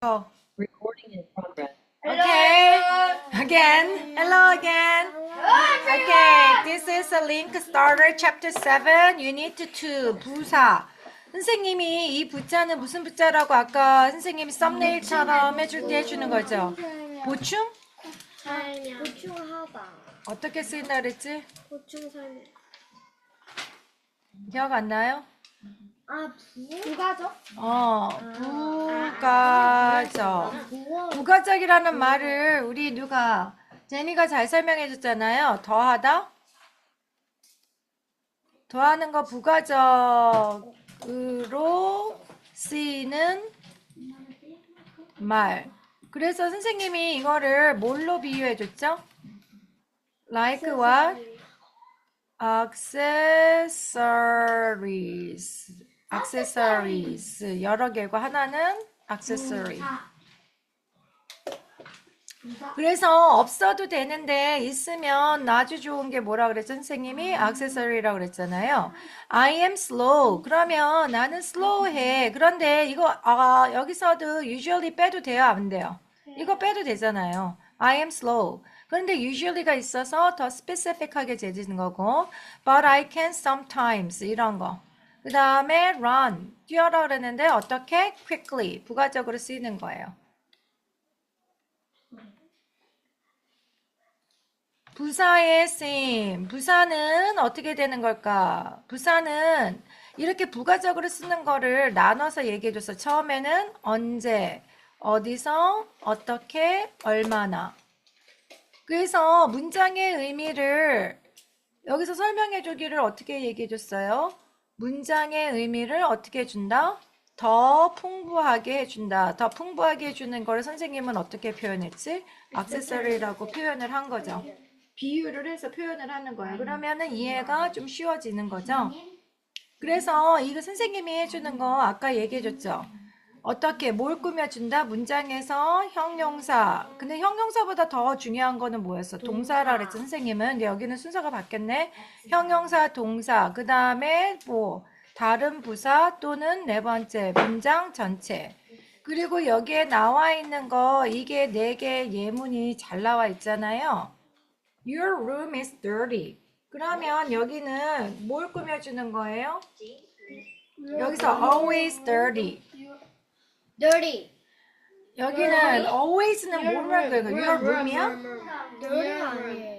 Go. Recording in progress. Okay. Again. Hello again. Okay. This is a link starter chapter 7 unit 2 부사. 선생님이 이 부자는 무슨 부자라고 아까 선생님이 썸네일처럼 해줄 때 해주는 거죠. 보충? 살면 보충하다 어떻게 쓰인다 그랬지? 보충 살면 기억 안 나요? 아 부가적 어, 부가적. 부어 부가적이라는 말을 우리 누가 제니가 잘 설명해 줬잖아요. 더하다. 더하는 거 부가적으로 쓰이는 말. 그래서 선생님이 이거를 뭘로 비유해 줬죠? Like what? Accessories. accessories. 여러 개고 하나는 accessory. 그래서 없어도 되는데 있으면 아주 좋은 게 뭐라 그랬죠? 선생님이 accessory라고 그랬잖아요. I am slow. 그러면 나는 slow해. 그런데 이거 아, 여기서도 usually 빼도 돼요? 안 돼요? 이거 빼도 되잖아요. I am slow. 그런데 usually가 있어서 더 specific하게 재지는 거고 but I can sometimes 이런 거. 그 다음에 run. 뛰어라 그랬는데 어떻게? quickly. 부가적으로 쓰이는 거예요. 부사의 쓰임. 부사는 어떻게 되는 걸까? 부사는 이렇게 부가적으로 쓰는 거를 나눠서 얘기해줬어. 처음에는 언제, 어디서, 어떻게, 얼마나. 그래서 문장의 의미를 여기서 설명해 주기를 어떻게 얘기해 줬어요? 문장의 의미를 어떻게 해준다? 더 풍부하게 해준다. 더 풍부하게 해주는 걸 선생님은 어떻게 표현했지? 액세서리라고 표현을 한 거죠. 비유를 해서 표현을 하는 거예요. 그러면은 이해가 좀 쉬워지는 거죠. 그래서 이거 선생님이 해주는 거 아까 얘기해줬죠. 어떻게 뭘 꾸며준다? 문장에서 형용사. 근데 형용사보다 더 중요한 거는 뭐였어? 동사라 그랬죠, 선생님은. 근데 여기는 순서가 바뀌었네. 형용사, 동사. 그 다음에 뭐 다른 부사 또는 네 번째 문장 전체. 그리고 여기에 나와 있는 거 이게 네 개 예문이 잘 나와 있잖아요. Your room is dirty. 그러면 여기는 뭘 꾸며주는 거예요? 여기서 always dirty. Dirty 여기는 always는 뭐라고 해요? Your room이야? dirty 아니에요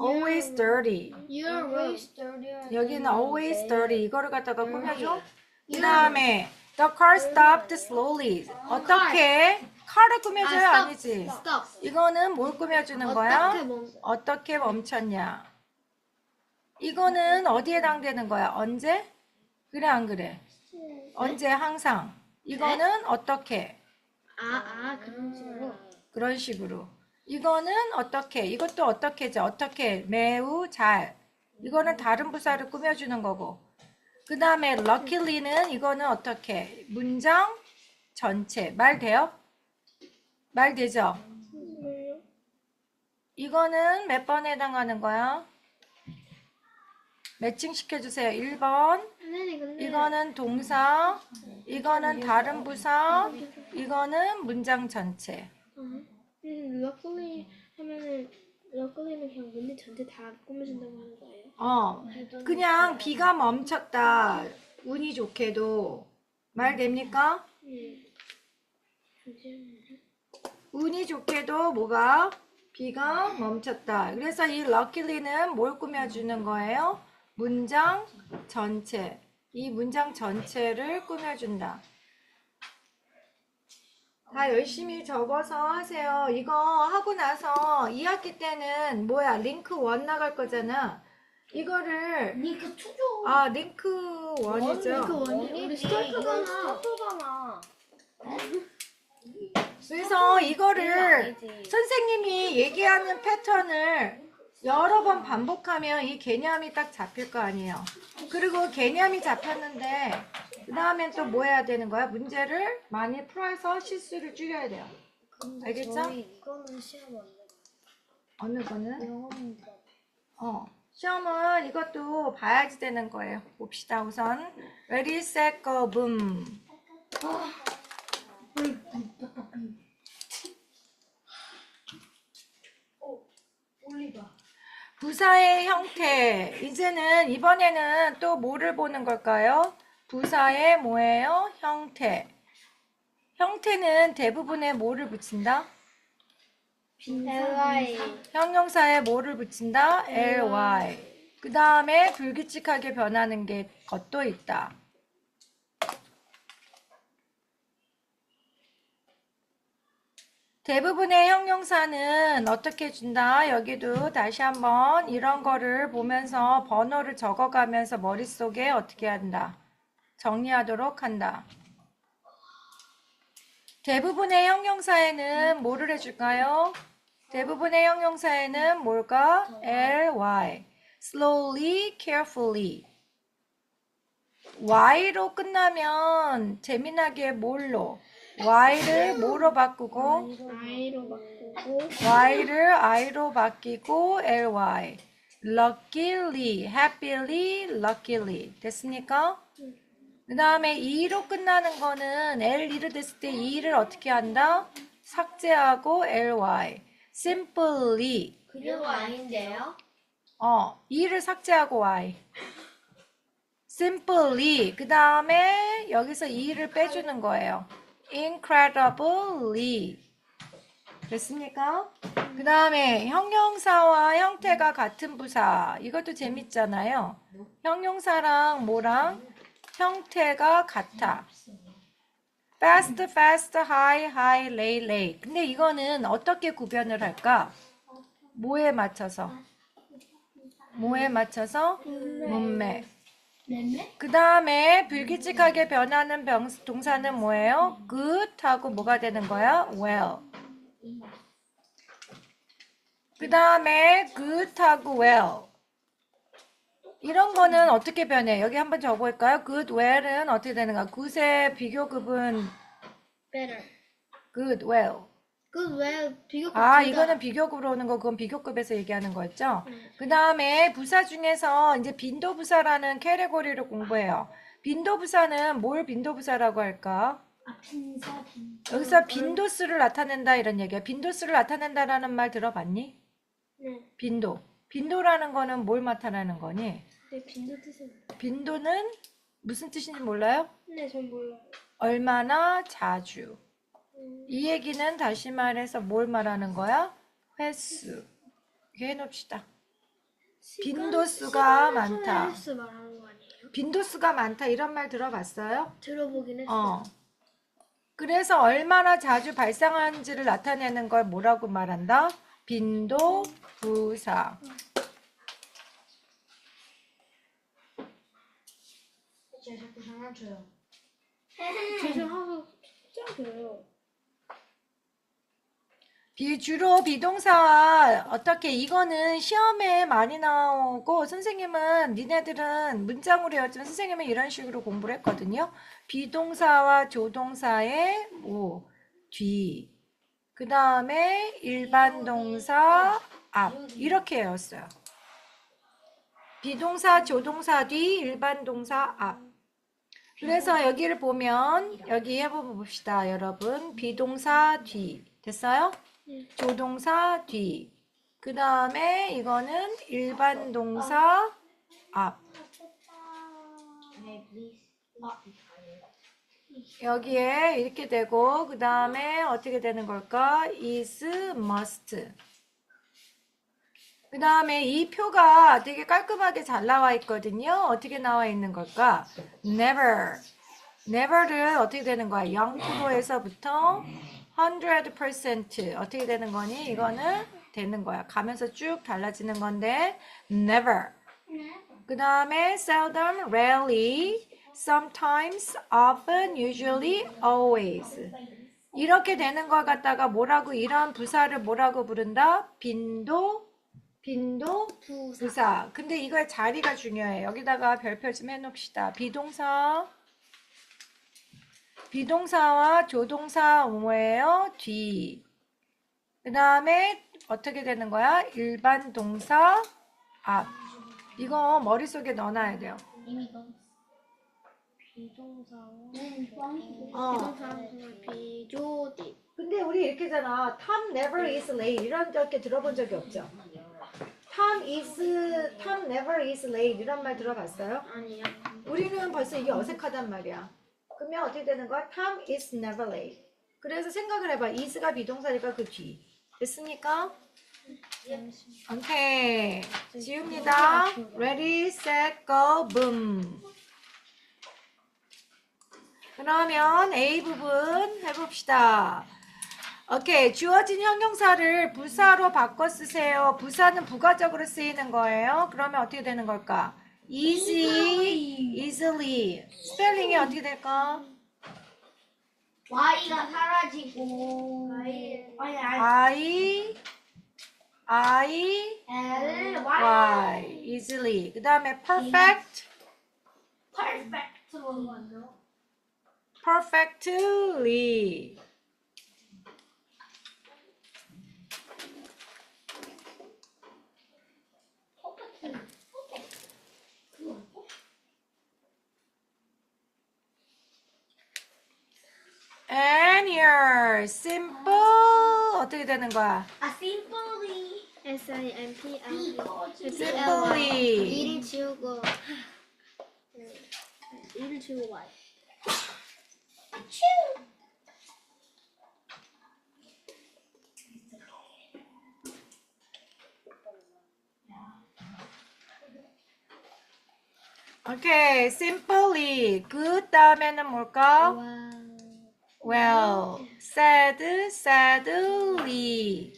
Always dirty. Always dirty 여기는 always dirty. 이거를 갖다가 꾸며줘. 그 다음에 the car stopped slowly. 어떻게? car을 꾸며줘요? 아, 아니지? stop 이거는 뭘 꾸며주는 거야? 어떻게 멈 어떻게 멈췄냐? 이거는 어디에 해당되는 거야? 언제? 그래 안 그래? 언제 항상. 이거는 어떻게? 아 아 그런 식으로 그런 식으로. 이거는 어떻게? 이것도 어떻게죠? 어떻게? 매우 잘. 이거는 다른 부사를 꾸며주는 거고. 그 다음에 luckily는 이거는 어떻게? 문장 전체. 말 돼요? 말 되죠? 이거는 몇 번에 해당하는 거야? 매칭 시켜주세요. 1번. 선생님 근데 이거는 동사. 이거는 다른 부사. 이거는 문장 전체. 선생님 럭클리 하면은 럭클리는 그냥 문제 전체 다 꾸며준다고 하는 거예요? 어, 그냥 비가 멈췄다. 운이 좋게도. 말 됩니까? 네 잠시만요 운이 좋게도 뭐가? 비가 멈췄다. 그래서 이 luckily는 뭘 꾸며주는 거예요? 문장 전체. 이 문장 전체를 꾸며준다. 다 열심히 적어서 하세요. 이거 하고 나서 2학기 때는 뭐야? 링크 원 나갈 거잖아. 이거를 니그 투조 아 링크 원이죠. 그 원이 우리 스타트잖아 스타트잖아 그래서 이거를 아니지. 선생님이 얘기하는 패턴을 여러 번 반복하면 이 개념이 딱 잡힐 거 아니에요. 그리고 개념이 잡혔는데 그 다음엔 또 뭐 해야 되는 거야? 문제를 많이 풀어서 실수를 줄여야 돼요. 알겠죠? 저희 이거는 시험 안 돼요 어느 거는? 영어 어. 시험은 이것도 봐야지 되는 거예요. 봅시다 우선. Ready, set, go, boom. 부사의 형태. 이제는 이번에는 또 뭐를 보는 걸까요? 부사의 뭐예요? 형태. 형태는 대부분의 뭐를 붙인다? ly 형용사에 뭐를 붙인다? ly. 그 다음에 불규칙하게 변하는 게 것도 있다. 대부분의 형용사는 어떻게 준다? 여기도 다시 한번 이런 거를 보면서 번호를 적어가면서 머릿속에 어떻게 한다? 정리하도록 한다. 대부분의 형용사에는 뭐를 해줄까요? 대부분의 형용사에는 뭘까? ly. slowly, carefully. y로 끝나면 재미나게 뭘로? Y를 뭐로 바꾸고? i로 바꾸고 y를 i로 바뀌고 ly. luckily, happily, luckily. 됐습니까? 그 다음에 e로 끝나는 거는 l 이를 됐을 때 e를 어떻게 한다? 삭제하고 ly. simply. 그녀가 아닌데요? 어, e를 삭제하고 y. simply. 그 다음에 여기서 e를 빼주는 거예요. Incredibly. 됐습니까? 그 다음에 형용사와 형태가 같은 부사. 이것도 재밌잖아요. 형용사랑 뭐랑 형태가 같아. fast, fast, high, high, lay, lay. 근데 이거는 어떻게 구별을 할까? 뭐에 맞춰서? 뭐에 맞춰서? 문맥. 그 다음에 불규칙하게 변하는 병, 동사는 뭐예요? good 하고 뭐가 되는 거야? well. 그 다음에 good 하고 well. 이런 거는 어떻게 변해? 여기 한번 적어볼까요? good, well은 어떻게 되는가? good의 비교급은 better good, well. Good well 비교 아, 이거는 비교급으로 오는 거, 그건 비교급에서 얘기하는 거였죠? 네. 그 다음에 부사 중에서 이제 빈도부사라는 캐테고리를 공부해요. 빈도부사는 뭘 빈도부사라고 할까? 아 빈사 빈 여기서 빈도수를 나타낸다 이런 얘기야. 빈도수를 나타낸다라는 말 들어봤니? 네. 빈도. 빈도라는 거는 뭘 나타내는 거니? 네 빈도 뜻은 빈도는 무슨 뜻인지 몰라요? 네 전 몰라요 얼마나 자주. 음, 이 얘기는 다시 말해서 뭘 말하는 거야? 횟수. 이렇게 해놓읍시다. 빈도수가 많다. 횟수 말하는 거 아니에요? 빈도수가 많다 이런 말 들어봤어요? 들어보긴 했어요 어. 그래서 얼마나 자주 발생하는지를 나타내는 걸 뭐라고 말한다? 빈도 부사. 제가 자꾸 장난쳐요 제가 하고 ጫ줘요 비, 주로 비동사 어떻게 이거는 시험에 많이 나오고 선생님은 니네들은 문장으로 외웠지만 선생님은 이런 식으로 공부를 했거든요. 비동사와 조동사의 뭐, 뒤. 그 다음에 일반 동사 앞. 이렇게 외웠어요. 비동사, 조동사 뒤, 일반 동사 앞. 그래서 여기를 보면 여기 해보 봅시다, 여러분. 비동사 뒤. 됐어요? 조동사 뒤. 그 다음에 이거는 일반 동사 앞. 여기에 이렇게 되고 그 다음에 어떻게 되는 걸까? is, must. 그 다음에 이 표가 되게 깔끔하게 잘 나와 있거든요. 어떻게 나와 있는 걸까? never. never를 어떻게 되는 거야? 0%에서부터 100% 어떻게 되는 거니? 이거는 되는 거야. 가면서 쭉 달라지는 건데 never. 그 다음에 seldom, rarely, sometimes, often, usually, always. 이렇게 되는 걸 갖다가 뭐라고 이런 부사를 뭐라고 부른다? 빈도, 빈도, 부사. 근데 이거의 자리가 중요해. 여기다가 별표 좀 해놓읍시다. 비동사. 비동사와 조동사 뭐예요? 뒤. 그 다음에 어떻게 되는 거야? 일반 동사 앞. 이거 머릿속에 넣어놔야 돼요. 비동사와 어. 비조디 근데 우리 이렇게잖아. Tom never is late. 이런 적게 들어본 적이 없죠? Tom is, Tom never is late 이런 말 들어봤어요? 아니요. 우리는 벌써 이게 어색하단 말이야. 그러면 어떻게 되는 거야? Tom is never late. 그래서 생각을 해봐. is가 비동사니까 그 뒤. 됐습니까? 오케이. 지웁니다. Ready, set, go, boom. 그러면 A 부분 해봅시다. 오케이. 주어진 형용사를 부사로 바꿔 쓰세요. 부사는 부가적으로 쓰이는 거예요. 그러면 어떻게 되는 걸까? easy, easily. 스펠링이 어떻게 될까? Y가 사라지고 Y. 아니 I, 아니 I, L Y Y. easily. 그 다음에 perfect, 퍼펙트로 만들어 perfectly. And here, simple. 어떻게 되는 거야? 아 simply S I M P L. 이거지 Simply. 일을 지우고 네. 일을 지우고 Y. 오케이, simply. 그 다음에는 뭘까? 와. well. Sad, sadly.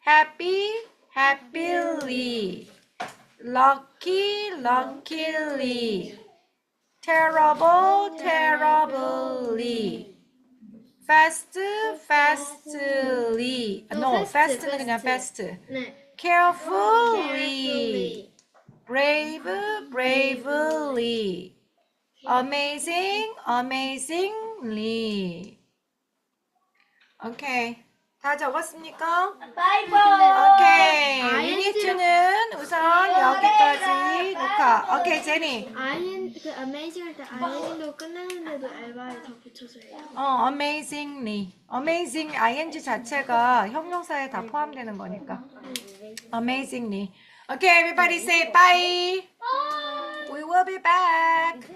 Happy, happily. Lucky, luckily. Terrible, terribly. Fast, fastly. No, fast 그냥 fast. Carefully. Brave, bravely. Amazing, amazingly. 오케이. 다 적었습니까? 바이바이 오케이. 유니트는 우선 여기까지 녹화. 오케이, 제니. 아이엔 그 어메이징 할때 아이엔도 끝나는데도 알바에 더 붙여서 해요. 어, amazingly. amazing ing 자체가 형용사에 다 포함되는 거니까. amazingly. Okay, everybody say bye. We will be back.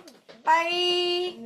Bye.